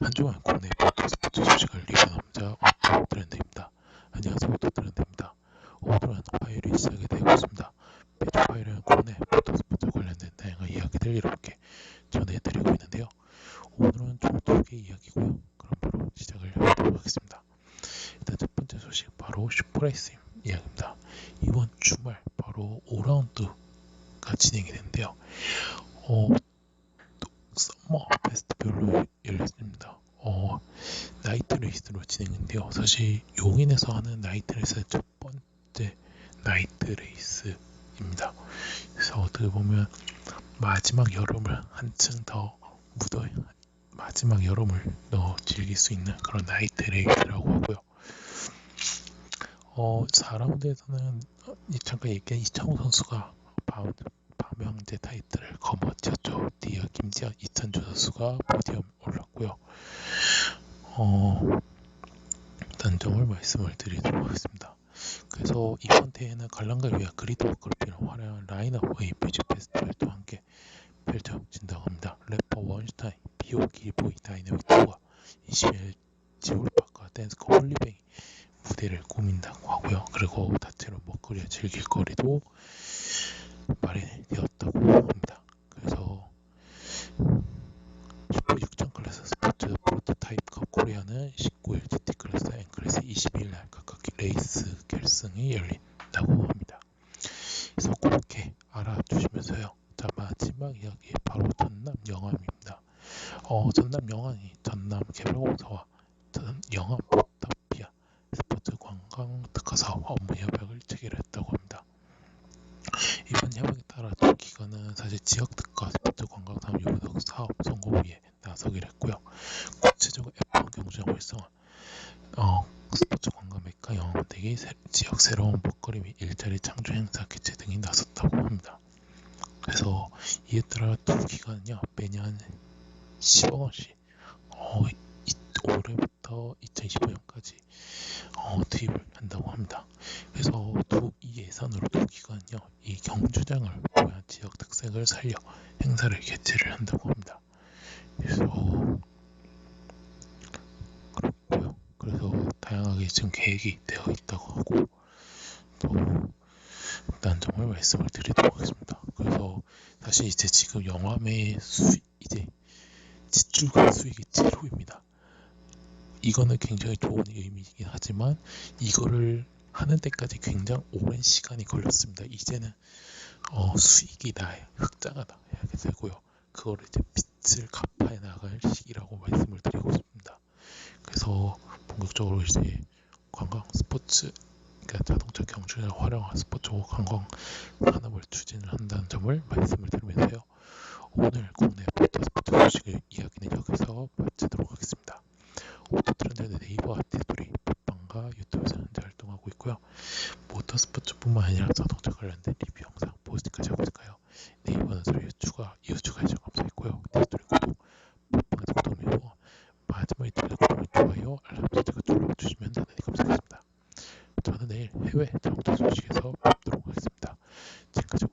한 주간 국내 모터스포츠 소식을 리뷰하자 오토 트렌드입니다. 안녕하세요 오토 트렌드입니다. 오늘은 화요일이 시작이 되고 있습니다. 매주 화요일은 국내 모터스포츠 관련된 다양한 이야기들 이렇게 전해드리고 있는데요. 오늘은 총 두 개 이야기고요. 그럼 바로 시작을 해보도록 하겠습니다. 일단 첫 번째 소식 바로 슈퍼레이스 이야기입니다. 이번 주말 바로 5라운드가 진행이 되는데요. 어, 또 썸머 페스티벌로 열렸습니다. 어, 나이트 레이스로 진행인데요. 사실 용인에서 하는 나이트 레이스의 첫 번째 나이트 레이스입니다. 그래서 어떻게 보면 마지막 여름을 한층 더 묻어 마지막 여름을 더 즐길 수 있는 그런 나이트 레이스라고 하고요. 어, 4라운드에서는 잠깐 얘기한 이창호 선수가 바, 바명제 타이틀을 거머쥐었죠. 뒤에 김지현, 이찬주 선수가 포디엄 올랐고요. 어, 단점을 말씀을 드리도록 하겠습니다. 그래서 이번 대회는 관람가를 위한 그리드 워크를 화려한 라인업의 뮤직 페스티벌도 함께 펼쳐진다고 합니다. 래퍼 원슈타인, 비오 길보이 다이내믹 투어 20일 지울박과 댄스코 홀리뱅이 무대를 꾸민다고 하고요. 그리고 다채로운 먹거리와 즐길 거리도 마련되었다고 합니다. 그래서 슈퍼 6천 클래스 스포츠 프로토타입컵 코리아는 19일, GT 클래스, N 클래스 22일 날 각각 레이스 결승이 열린다고 합니다. 그래서 그렇게 알아주시면서요. 자 마지막 이야기 바로 전남 영암입니다. 어, 전남 영암이 전남 개발공사와 전 영암 포터피아 스포츠 관광 특화 사업 업무 협약을 체결했다고 합니다. 기관은 사실 지역 특화 스포츠 관광 사업 요구적 사업 성공 위에 나서기로 했고요. 구체적으로 F1 경주장 활성화, 어, 스포츠 관광 메카 영암 등의 지역 새로운 먹거리 및 일자리 창조 행사 개최 등이 나섰다고 합니다. 그래서 이에 따라 두 기관은요 매년 10억 원씩 어, 올해부터 2025년까지 어, 투입을 한다고 합니다. 그래서 두 이 예산으로 두 기관은요 이 경주장을 보한 지역 특색을 살려 행사를 개최를 한다고 합니다. 그래서 그렇고요. 그래서 다양하게 지금 계획이 되어 있다고 하고 또 단점을 말씀을 드리도록 하겠습니다. 그래서 사실 이제 지금 영화의 수 이제 지출과 수익이 제로입니다. 이거는 굉장히 좋은 의미이긴 하지만 이거를 하는 데까지 굉장히 오랜 시간이 걸렸습니다. 이제는 어, 수익이 나야 흑자가 나야 되고요. 그거를 이제 빚을 갚아 나갈 시기라고 말씀을 드리고 싶습니다. 그래서 본격적으로 이제 관광 스포츠 그러니까 자동차 경주를 활용한 스포츠 관광 산업을 추진을 한다는 점을 말씀을 드리면서요. 오늘 국내 모터스포츠 소식을 이야기는 여기서 마치도록 하겠습니다. 오토트렌드 네이버 아티스토리 팟빵과 유튜브에서 현재 활동하고 있고요. 모터스포츠뿐만 아니라 자동차 관련된 리뷰 영상 포스트까지 하고 있을까요? 네이버는 소리 추가, 이후 추가해주셔서 감사했고요. 디스토리 구독, 팟빵에서 구독 누르고 마지막에 들려 구독, 좋아요, 알람 설정을 눌러주시면 대단히 감사하겠습니다. 저는 내일 해외 자동차 소식에서 뵙도록 하겠습니다. 지금까지